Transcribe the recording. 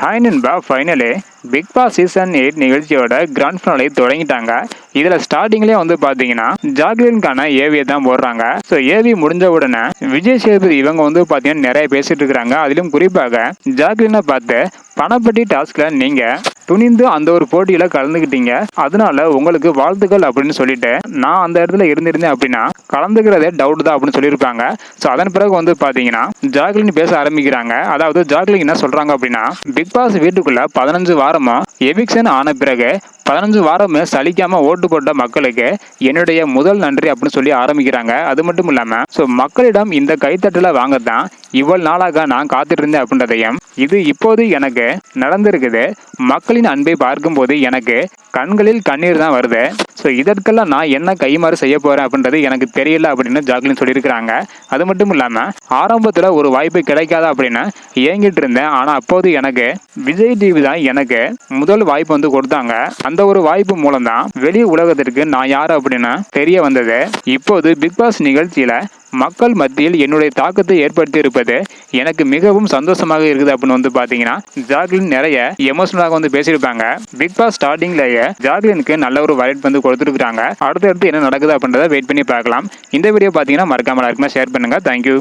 Hi நண்பா finally Bigg Boss season eight நிகழ்ச்சியோட grand finale தொடங்கிட்டாங்க. இதில் ஸ்டார்டிங்லேயே வந்து பார்த்தீங்கன்னா ஜாக்லின்கான ஏவியை தான் போடுறாங்க. ஸோ ஏவி முடிஞ்ச உடனே விஜய் சேதுபதி இவங்க வந்து பார்த்தீங்கன்னா நிறைய பேசிட்டு இருக்கிறாங்க. அதிலும் குறிப்பாக ஜாக்லினை பார்த்து பணப்பட்டி டாஸ்கில் நீங்கள் துணிந்து அந்த ஒரு போட்டியில் கலந்துக்கிட்டீங்க அதனால உங்களுக்கு வாழ்த்துக்கள் அப்படின்னு சொல்லிட்டு நான் அந்த இடத்துல இருந்திருந்தேன் அப்படின்னா கலந்துக்கிறதே டவுட் தான் அப்படின்னு சொல்லியிருப்பாங்க. ஸோ அதன் பிறகு வந்து பார்த்தீங்கன்னா ஜாக்லின் பேச ஆரம்பிக்கிறாங்க. அதாவது ஜாக்லின் என்ன சொல்கிறாங்க அப்படின்னா பிக் பாஸ் வீட்டுக்குள்ள பதினஞ்சு வாரமா எவிக்ஷன் ஆன பிறகு பதினஞ்சு வாரமே சலிக்காம ஓட்டு போட்ட மக்களுக்கு என்னுடைய முதல் நன்றி அப்படின்னு சொல்லி ஆரம்பிக்கிறாங்க. அது மட்டும் இல்லாம ஸோ மக்களிடம் இந்த கைத்தட்டலை வாங்கத்தான் இவ்வளவு நாளாக நான் காத்துட்டு இருந்தேன் அப்படின்றதையும் இது இப்போது எனக்கு நடந்திருக்குது. மக்களின் அன்பை பார்க்கும்போது எனக்கு கண்களில் கண்ணீர் தான் வருது. ஸோ இதற்கெல்லாம் நான் என்ன கைமாறு செய்ய போகிறேன் அப்படின்றது எனக்கு தெரியல அப்படின்னு ஜாக்லின் சொல்லியிருக்கிறாங்க. அது மட்டும் இல்லாமல் ஆரம்பத்தில் ஒரு வாய்ப்பு கிடைக்காதா அப்படின்னு ஏங்கிட்டு இருந்தேன். ஆனால் அப்போது எனக்கு விஜய் டிவி தான் எனக்கு முதல் வாய்ப்பு வந்து கொடுத்தாங்க. அந்த ஒரு வாய்ப்பு மூலம் தான் வெளி உலகத்திற்கு நான் யார் அப்படின்னு தெரிய வந்தது. இப்போது பிக் பாஸ் நிகழ்ச்சியில் மக்கள் மத்தியில் என்னுடைய தாக்கத்தை ஏற்படுத்தி இருப்பது எனக்கு மிகவும் சந்தோஷமாக இருக்குது அப்படின்னு வந்து பாத்தீங்கன்னா ஜாக்லின் நிறைய எமோஷனலாக வந்து பேசியிருப்பாங்க. பிக் பாஸ் ஸ்டார்டிங்லேயே ஜாக்லினுக்கு நல்ல ஒரு வரவேற்பு வந்து கொடுத்துருக்காங்க அடுத்தடுத்து என்ன நடக்குது அப்படின்றத வெயிட் பண்ணி பார்க்கலாம். இந்த வீடியோ பார்த்தீங்கன்னா மறக்காம எல்லாருக்குமே ஷேர் பண்ணுங்க. தேங்க்யூ